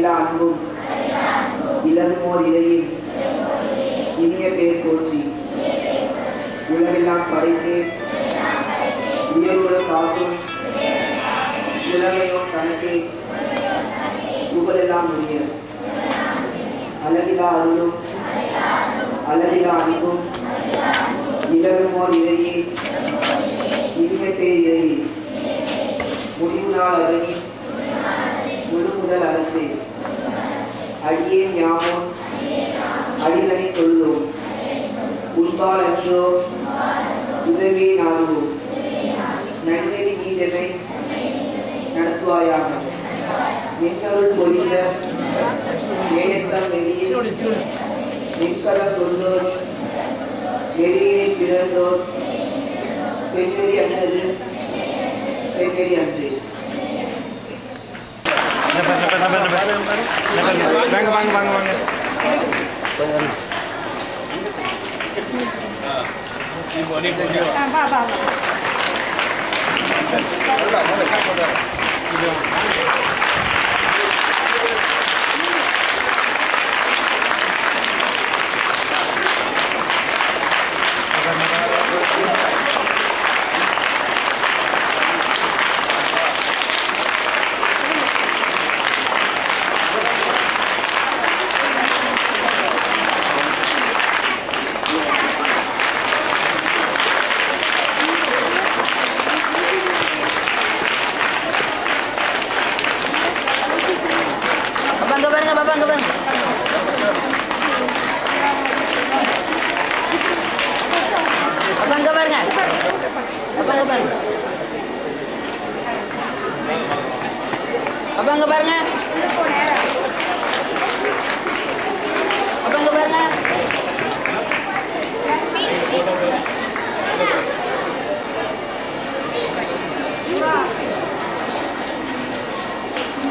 எல்லா அன்பும் இளமோர் இடையில் இனிய பேர் போற்றி. உலகெல்லாம் படைத்து உயர்வுற காசும் உலகையும் தனக்கே புகழெல்லாம் உரிய. அளவிலா அருளும் அளவிலா அன்பும் இளகுமோர் இடையே இனிய பேர் இடையே முடிவு நாள் அழகி முழு முதல் அரசே. அடியேன் யாமோன் அடிதனை தொழுதோம் உன்பால் அன்றோ உதவியை நாடுவோம். நன்மையை நீதனை நடத்துவாயாக. நின்னருள் பொழிந்த நேயத்தம் வெளியே. நிற்கலம் தொழுதோர் நெறியினை பிறந்தோர் செந்நெறி அன்றது செந்நெறி அன்றே. 那边那边那边那个半个半个半个。嗯，辛苦，干爸爸。我老公在看这个。bang, ke bang. Abang kabar? Abang kabar? Abang kabar? Abang kabar?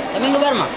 Kami kabar mah?